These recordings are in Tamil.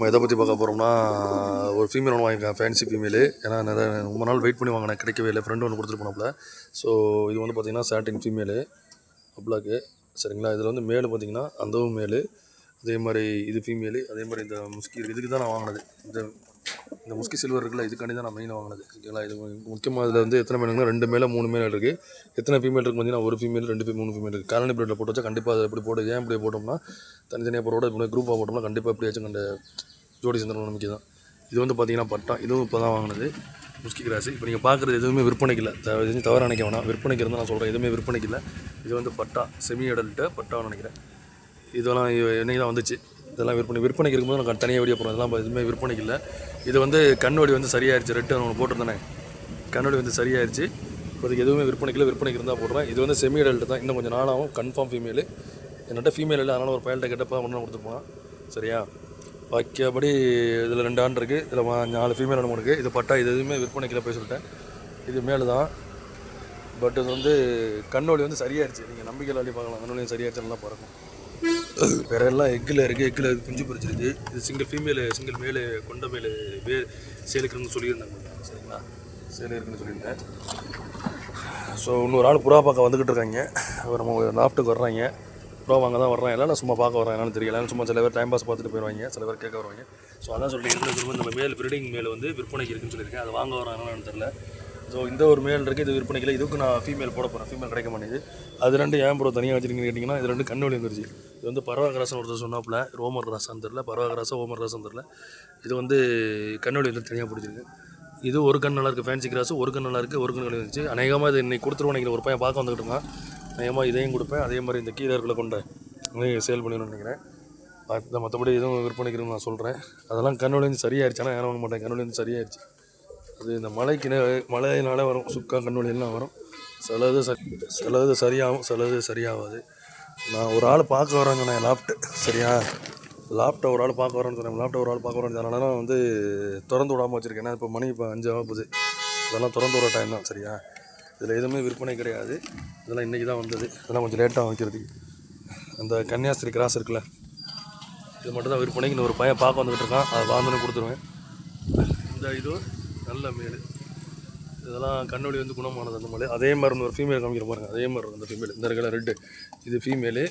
நம்ம எதை பற்றி பார்க்க போகிறோம்னா ஒரு ஃபீமேல் ஒன்று வாங்கியிருக்கேன் ஃபேன்சி ஃபீமேலு ஏன்னா நிறைய ரொம்ப நாள் வெயிட் பண்ணி வாங்கினேன் கிடைக்கவே இல்லை. ஃப்ரெண்டு ஒன்று கொடுத்துட்டு போனாப்புல. ஸோ இது வந்து பார்த்திங்கன்னா சாட்டின் ஃபீமேலு அப்ளாக்கு. சரிங்களா? இதில் வந்து மேலு பார்த்திங்கன்னா அந்தவும் மேலு அதே மாதிரி இது ஃபீமேலு அதே மாதிரி இந்த முஸ்கி இதுக்கு தான் நான் வாங்கினது. இந்த இந்த முஸ்கி சில்வர் இருக்குல்ல இதுக்காண்டி தான் நான் மெயினாக வாங்கினது. ஓகேங்களா? இது முக்கியமாக இதில் வந்து எத்தனை மேலுங்கன்னா ரெண்டு மேலே மூணு மேலே இருக்குது எத்தனை ஃபீமேல் இருக்குது பார்த்தீங்கன்னா ஒரு ஃபீமேல் ரெண்டு ஃபீமேல் மூணு ஃபீமேல் இருக்குது காலனி பிரெட்டில் போட்டு வச்சா கண்டிப்பாக அதை எப்படி போட்டு ஏன் இப்படி போட்டோம்னா தனித்தனியாக போட்டோட இப்படி குரூப்பாக போட்டோம்னா கண்டிப்பாக எப்படியாச்சும் கண்ட ஜோடி சந்திரன் நம்பிக்கை தான். இது வந்து பார்த்தீங்கன்னா பட்டா. இதுவும் இப்போ தான் வாங்கினது. முஸ்கி கிராஸ். இப்போ நீங்கள் பார்க்குறது எதுவுமே விற்பனைக்கு இல்லை தயவு தவறு நினைக்க வேணாம். விற்பனைக்கு இருந்தால் நான் சொல்கிறேன் எதுவுமே விற்பனைக்கு இல்லை இது வந்து பட்டா. செமி அடல்ட்டு பட்டான்னு நினைக்கிறேன். இதெல்லாம் என்னைக்கு தான் வந்துச்சு. இதெல்லாம் விற்பனை விற்பனைக்கு இருக்கும்போது நான் தனியாக வீடியோ போகிறோம் இதெல்லாம் எதுவுமே விற்பனைக்கு இல்லை. இது வந்து கண்ணோடி வந்து சரியாயிருச்சு. ரெட்டு ஒன்று போட்டிருந்தானே. கண்ணோடி வந்து சரியாயிருச்சு. இப்போதைக்கு எதுவுமே விற்பனைக்கு இல்லை. விற்பனைக்கு இருந்தால் போடுறேன். இது வந்து செமி அடல்ட்டு தான். இன்னும் கொஞ்சம் நாளாகவும் கன்ஃபார்ம் ஃபீமேலு என்னட்ட ஃபீமேல் இல்லை. அதனால் ஒரு பயல்கிட்ட கேட்டப்போ ஒன்று கொடுத்துருப்பான் சரியா? பாக்கியபடி இதில் ரெண்டு ஆண்டு இருக்குது இதில் நாலு ஃபீமேல் ஒன்று இருக்குது இது பட்டா இது எதுவுமே விற்பனைக்கு போய் சொல்லிட்டேன். இது மேலே தான். பட் இது வந்து கண்ணோலி வந்து சரியாயிருச்சு. நீங்கள் நம்பிக்கையில் அள்ளி பார்க்கலாம். கண்ணோடியும் சரியாயிருச்சு. நல்லா பறக்கும் வேற எல்லாம் எக்கில் இருக்குது எக்கில் குஞ்சு பொறிச்சிருக்கு இது சிங்கிள் ஃபீமேலு சிங்கிள் மேலு கொண்ட மேலு வே சேலுக்குன்னு சொல்லியிருந்தாங்க. சரிங்களா? சேலு இருக்குன்னு சொல்லியிருந்தேன் ஸோ இன்னொரு ஆள் புறா பார்க்க வந்துக்கிட்டு இருக்காங்க. அவர் நம்ம நாஃப்ட்டுக்கு வர்றாங்க. புறா வாங்க தான் வர்றாங்க. எல்லாம் சும்மா பார்க்க வர்றாங்க என்னன்னு தெரியல. சும்மா சில பேர் டைம் பாஸ் பார்த்துட்டு போயிடுவாங்க சில பேர் கேட்க வருவாங்க. ஸோ அதான் சொல்லிட்டு இருக்கிற நம்ம மேல் ப்ரீடிங் மேல் வந்து விற்பனைக்கு இருக்குன்னு சொல்லியிருக்கேன். அதை வாங்க வராங்க என்னன்னு தெரியல. ஸோ இந்த ஒரு மேல் இருக்குது இது விற்பனைக்கு இல்லை. இதுக்கு நான் ஃபீமேல் போட போகிறேன் ஃபீமேல் கிடைக்க மாட்டேங்குது. அது ரெண்டு ஏன் ப்ரோ தனியாக வச்சிருக்கீங்கன்னு கேட்டிங்கன்னா இது ரெண்டு கண்ணு வழி வந்துருச்சு. இது வந்து பரவ கிராசன் ஒருத்தர் சொன்னாப்புல ரோமர் கிராசான்னு தெரில பரவ கிராசா ஓமர் கிராசான்னு தெரில இது வந்து கண்ணொலி வந்து தனியாக பிடிச்சிருக்கு. இது ஒரு கண் நல்லா இருக்குது ஃபேன்சி கிராஸ் ஒரு கண் நல்லா இருக்குது ஒரு கண் வந்துச்சு அநேகமாக இது இன்னைக்கு கொடுத்துருவோம் நினைக்கிறேன். ஒரு பையன் பார்க்க வந்துக்கிட்டு அநேகமாக இதையும் கொடுப்பேன். அதே மாதிரி இந்த கீழே இருக்கிற கொண்ட அதையும் சேல் பண்ணிடணும்னு நினைக்கிறேன். மற்றபடி எதுவும் விற்பனைக்குன்னு நான் சொல்கிறேன் அதெல்லாம் கண்ணுலேருந்து சரியாயிருச்சு ஆனால் ஏன்னா மாட்டேன் கண்ணுலேருந்து வந்து சரியாயிருச்சு. அது இந்த மழைக்கு மழையினால வரும் சுக்கா கண்ணொலி எல்லாம் வரும். சிலது சரி சிலது சரியாகும் சிலது சரியாகாது நான் ஒரு ஆள் பார்க்க வரேன்னு சொன்னேன் லாப்ட் சரியா? லாப்ட்டை ஒரு ஆள் பார்க்க வரேன்னு சொன்னேன் லாப்ட்டை ஒரு ஆள் பார்க்க வரேன்னு அதனால நான் வந்து திறந்து விடாமல் வச்சுருக்கேன். ஏன்னா இப்போ மணி இப்போ அஞ்சு ஆகுது இதெல்லாம் திறந்து விட டைம் தான் சரியா? இதில் எதுவுமே விற்பனை கிடையாது. இதெல்லாம் இன்றைக்கி தான் வந்தது. இதெல்லாம் கொஞ்சம் லேட்டாக வைக்கிறதுக்கு அந்த கன்னியாஸ்திரி கிராஸ் இருக்குல்ல இது மட்டும் தான் விற்பனைக்கு. இன்னும் ஒரு பையன் பார்க்க வந்துக்கிட்டு இருக்கான். அதை வாங்கன்னு கொடுத்துருவேன். இந்த இது நல்ல மேல் இதெல்லாம் கண்ணொளி வந்து குணமானது அந்த மாதிரி அதே மாதிரி ஒரு ஃபீமேல் காமிக்கிற பாருங்க அதே மாதிரி இருக்கும் அந்த ஃபீமேல் இந்த இருக்கிற ரெட்டு இது ஃபீமேலு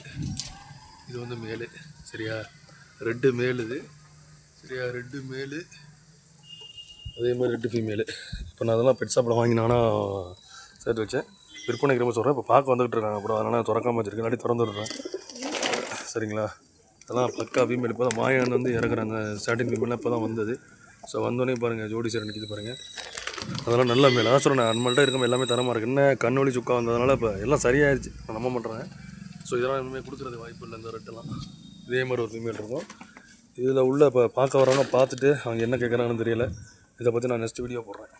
இது வந்து மேலு சரியா? ரெட்டு மேல் இது. சரியா? ரெட்டு மேலு அதே மாதிரி ரெட்டு ஃபீமேலு இப்போ நான் அதெல்லாம் பெட் ஷாப்பில் வாங்கி சேர்த்து வச்சேன். விற்பனைக்கு ரொம்ப சொல்கிறேன் இப்போ பார்க்க வந்துகிட்டு இருக்காங்க. அப்புறம் அதனால் திறக்காம வச்சுருக்கேன். இல்லாட்டி திறந்து விடுறேன் சரிங்களா? அதெல்லாம் பக்கா ஃபீமேல் இப்போ தான் மாயான் வந்து இறக்குற அந்த ஸ்டார்டிங் ஃபீமேலாம் இப்போ தான் வந்தது. ஸோ வந்தோடனே பாருங்கள் ஜோடி சேர் நிற்கிது பாருங்கள் அதெல்லாம் நல்ல மேலே அதான் சொல்கிறேன் நம்மள்கிட்ட இருக்க எல்லாமே தரமாக இருக்குது என்ன கண்ணொலி சுக்கா வந்ததுனால இப்போ எல்லாம் சரியாயிருச்சு. நான் நம்ப பண்ணுறேன் ஸோ இதெல்லாம் இனிமேல் கொடுக்குறது வாய்ப்பு இல்லை இந்த ரெட்டெல்லாம் இதே மாதிரி ஒரு ஃபீமேல் இருக்கும். இதில் உள்ள இப்போ பார்க்க வரவங்க பார்த்துட்டு அவங்க என்ன கேட்குறாங்கன்னு தெரியல. இதை பற்றி நான் நெக்ஸ்ட் வீடியோ போடுறேன்.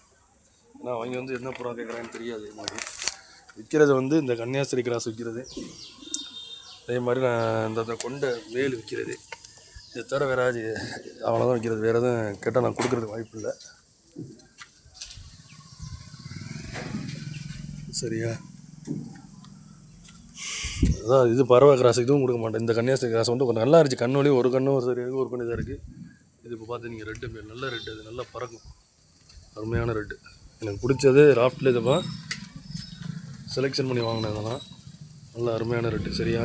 ஏன்னா அவங்க வந்து என்ன புறா கேட்குறாங்கன்னு தெரியாது இது மாதிரி. விற்கிறது வந்து இந்த கன்னியாஸ்திரி கிராஸ் விற்கிறது அதே மாதிரி நான் இந்த இந்த கொண்ட வேல் விற்கிறது இதை தவிர வேறு அவ்வளோதான் விற்கிறது வேறு எதுவும் கேட்டால் நான் கொடுக்குறதுக்கு வாய்ப்பு இல்லை. சரியா? அதான் இது பறவை கிராஸ் இதுவும் கொடுக்க மாட்டேன். இந்த கன்னியாஸ்திரி கிராஸ் வந்து கொஞ்சம் நல்லா இருந்துச்சு. கண்ணு ஒரு கண்ணும் ஒரு சரி ஒரு கண்ணு இதாக இருக்குது இது இப்போ பார்த்து நீங்கள் ரெட்டு மேல் நல்ல ரெட்டு அது நல்லா பறக்கும். அருமையான ரெட்டு எனக்கு பிடிச்சது ராஃப்டில் இதுப்பா செலெக்ஷன் பண்ணி வாங்கினேன் நல்ல அருமையான ரெட்டு சரியா?